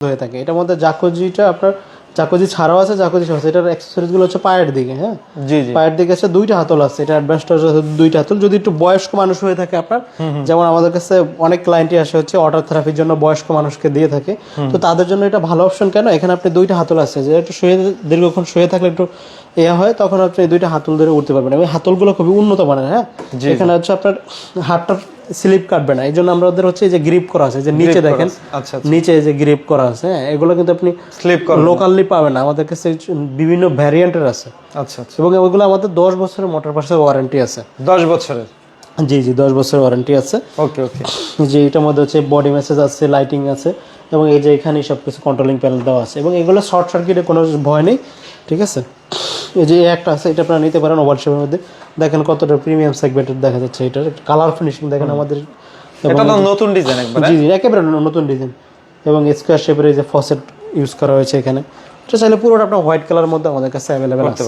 হয়ে থাকে। এটার মধ্যে জাকোজিটা আপনার জাকোজি ছাড়াও আছে ছাড়াও আছে। এটার অ্যাক্সেসরিজগুলো হচ্ছে পায়ের দিকে হ্যাঁ? জি জি। পায়ের দিকে আছে দুইটা হাতল আছে। এটা অ্যাডভান্সটা দুইটা হাতল। যদি একটু বয়স্ক মানুষ হয়ে থাকে আপনার যেমন আমাদের কাছে অনেক ক্লায়েন্টই আসে হচ্ছে ওয়াটার থেরাপির জন্য বয়স্ক মানুষকে দিয়ে থাকে। তো তাদের জন্য এটা ভালো অপশন কেন? এখানে আপনি দুইটা হাতল আছে। যে একটু শুয়ে দীর্ঘক্ষণ শুয়ে থাকলে একটু ইয়ে হয় তখন আপনি দুইটা হাতল ধরে উঠতে পারবেন। এবং হাতলগুলো খুবই উন্নত মানের হ্যাঁ? এখানে হচ্ছে আপনার হাতটার স্লিপ কাটবে না। এই জন্য আমাদের হচ্ছে এই যে গ্রিপ করা আছে যে নিচে দেখেন আচ্ছা নিচে যে গ্রিপ করা আছে হ্যাঁ এগুলো কিন্তু আপনি স্লিপ লোকালি পাবেন না। আমাদের কাছে বিভিন্ন ভ্যারিয়েন্টের আছে। আচ্ছা আচ্ছা। এবং ওইগুলো আমাদের দশ বছরের মোটর পার্সের ওয়ারেন্টি আছে। দশ বছরের? জি জি দশ বছরের ওয়ারেন্টি আছে। ওকে ওকে যে এটার মধ্যে হচ্ছে বডি মেসেজ আছে লাইটিং আছে এবং এই যে এখানে সব কিছু কন্ট্রোলিং প্যানেল দেওয়া আছে। এবং এগুলো শর্ট সার্কিটে কোনো ভয় নেই ঠিক আছে? এই যে একটা আছে এটা আপনারা নিতে পারেন ওভার শেপের মধ্যে। দেখেন কতটা প্রিমিয়াম সেগমেন্টের দেখা যাচ্ছে এটার। কালার ফিনিশিং দেখেন আমাদের। এটা তো নতুন ডিজাইন একবার জি জি একেবারে নতুন ডিজাইন এবং স্কোয়ার শেপের এই যে ফসেট ইউজ করা হয়েছে এখানে। তো চাইলে পুরোটা আপনার হোয়াইট কালার মধ্যে আমাদের কাছে অ্যাভেলেবেল আছে।